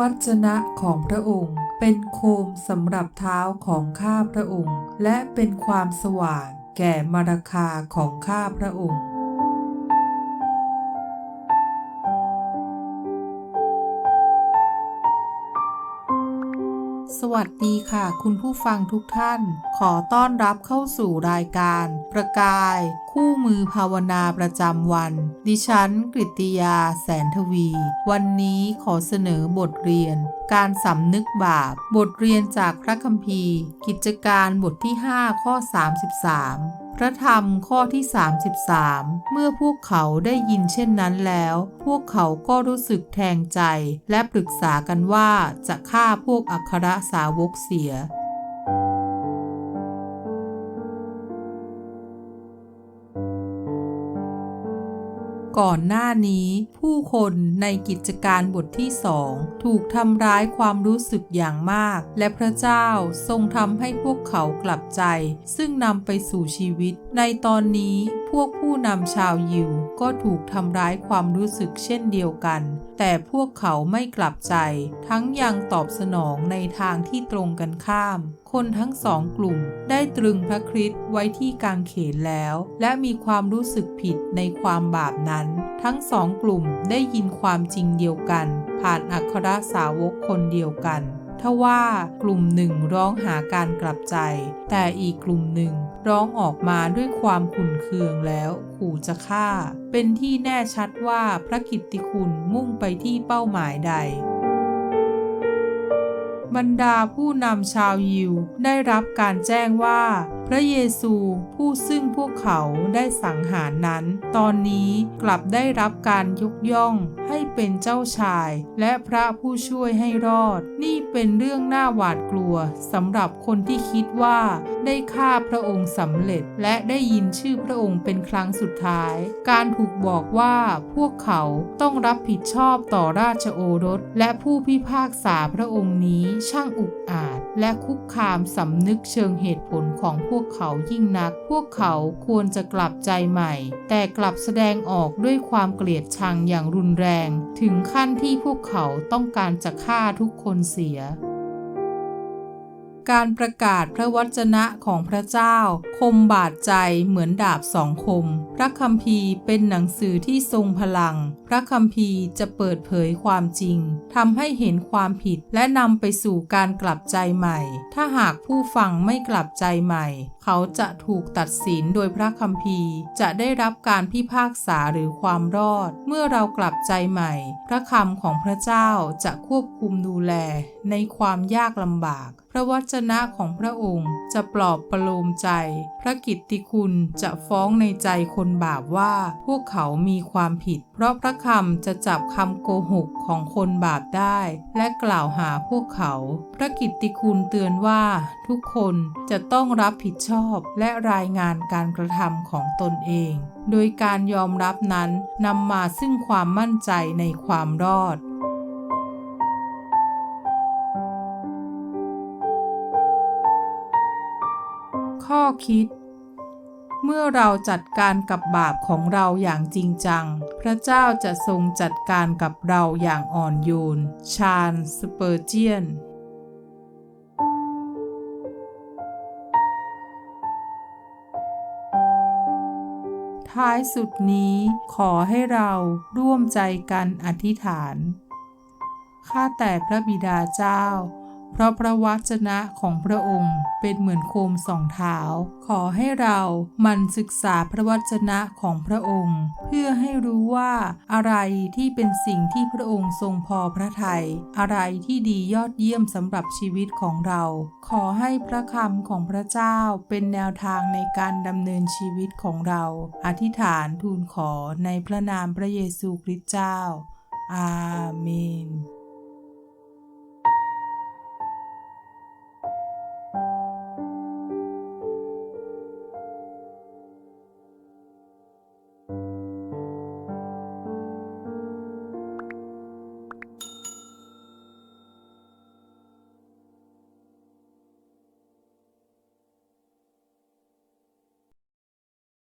วจนะของพระองค์ เป็นโคมสำหรับเท้าของข้าพระองค์ และเป็นความสว่างแก่มรคาของข้าพระองค์ สวัสดีค่ะ คุณผู้ฟังทุกท่าน ขอต้อนรับเข้าสู่รายการ ประกาย คู่มือภาวนาประจำวัน ดิฉันกิติยาแสนทวี วันนี้ขอเสนอบทเรียน การสำนึกบาป บทเรียนจากพระคัมภีร์ กิจการบทที่ 5 ข้อ 33 พระธรรมข้อที่ 33 เมื่อพวกเขาได้ยินเช่นนั้นแล้ว พวกเขาก็รู้สึกแทงใจ และปรึกษากันว่าจะฆ่าพวกอัครสาวกเสีย ก่อนหน้านี้ ผู้คนในกิจการบทที่สองถูกทำร้ายความรู้สึกอย่างมาก และพระเจ้าทรงทำให้พวกเขากลับใจ ซึ่งนำไปสู่ชีวิต ในตอนนี้พวกผู้นำชาวยิวก็ถูกทำร้ายความรู้สึกเช่นเดียวกัน แต่พวกเขาไม่กลับใจ ทั้งยังตอบสนองในทางที่ตรงกันข้าม คนทั้งสองกลุ่มได้ตรึงพระคริสต์ไว้ที่กางเขนแล้ว และมีความรู้สึกผิดในความบาปนั้น ทั้งสองกลุ่มได้ยินความจริงเดียวกัน ผ่านอัครสาวกคนเดียวกัน ทว่ากลุ่มหนึ่งร้องหาการกลับใจ แต่อีกกลุ่มหนึ่งร้องออกมาด้วยความขุ่นเคืองแล้วขู่จะฆ่า เป็นที่แน่ชัดว่าพระกิตติคุณมุ่งไปที่เป้าหมายใดบรรดาผู้นำชาวยิวได้รับการแจ้งว่า พระเยซูผู้ซึ่งพวกเขาได้สังหารนั้น ตอนนี้กลับได้รับการยกย่องให้เป็นเจ้าชาย และพระผู้ช่วยให้รอด นี่เป็นเรื่องน่าหวาดกลัวสำหรับคนที่คิดว่า ได้ฆ่าพระองค์สำเร็จและได้ยินชื่อพระองค์เป็นครั้งสุดท้าย การถูกบอกว่าพวกเขาต้องรับผิดชอบต่อราชโอรส และผู้พิพากษาพระองค์นี้ช่างอุกอาจ และคุกคามสำนึกเชิงเหตุผลของพวกกเขายิ่งนัก พวกเขาควรจะกลับใจใหม่ แต่กลับแสดงออกด้วยความเกลียดชังอย่างรุนแรง ถึงขั้นที่พวกเขาต้องการจะฆ่าทุกคนเสีย การประกาศพระวจนะของพระเจ้า คมบาดใจเหมือนดาบสองคม พระคัมภีร์เป็นหนังสือที่ทรงพลัง พระคัมภีร์จะเปิดเผยความจริงทำให้เห็นความผิดและนำไปสู่การกลับใจใหม่ ถ้าหากผู้ฟังไม่กลับใจใหม่ เขาจะถูกตัดสินโดยพระคัมภีร์ จะได้รับการพิพากษาหรือความรอด เมื่อเรากลับใจใหม่ พระคำของพระเจ้าจะควบคุมดูแลในความยากลำบากพระวจนะของพระองค์จะปลอบประโลมใจ พระกิตติคุณจะฟ้องในใจคนบาปว่า พวกเขามีความผิด เพราะพระคำจะจับคำโกหกของคนบาปได้ และกล่าวหาพวกเขา พระกิตติคุณเตือนว่า ทุกคนจะต้องรับผิดชอบและรายงานการกระทำของตนเอง โดยการยอมรับนั้นนำมาซึ่งความมั่นใจในความรอด ข้อคิด เมื่อเราจัดการกับบาปของเราอย่างจริงจัง พระเจ้าจะทรงจัดการกับเราอย่างอ่อนโยน ชาญสเปอร์เจียนท้ายสุดนี้ขอให้เราร่วมใจกันอธิษฐาน ข้าแต่พระบิดาเจ้า เพราะพระวจนะของพระองค์เป็นเหมือนโคมสองเท้า ขอให้เราหมันศึกษาพระวจนะของพระองค์ เพื่อให้รู้ว่าอะไรที่เป็นสิ่งที่พระองค์ทรงพอพระทยัยอะไรที่ดียอดเยี่ยมสำหรับชีวิตของเรา ขอให้พระคำของพระเจ้าเป็นแนวทางในการดำเนินชีวิตของเรา อธิษฐานทูลขอในพระนามพระเยซูคริสต์เจ้า อาเมน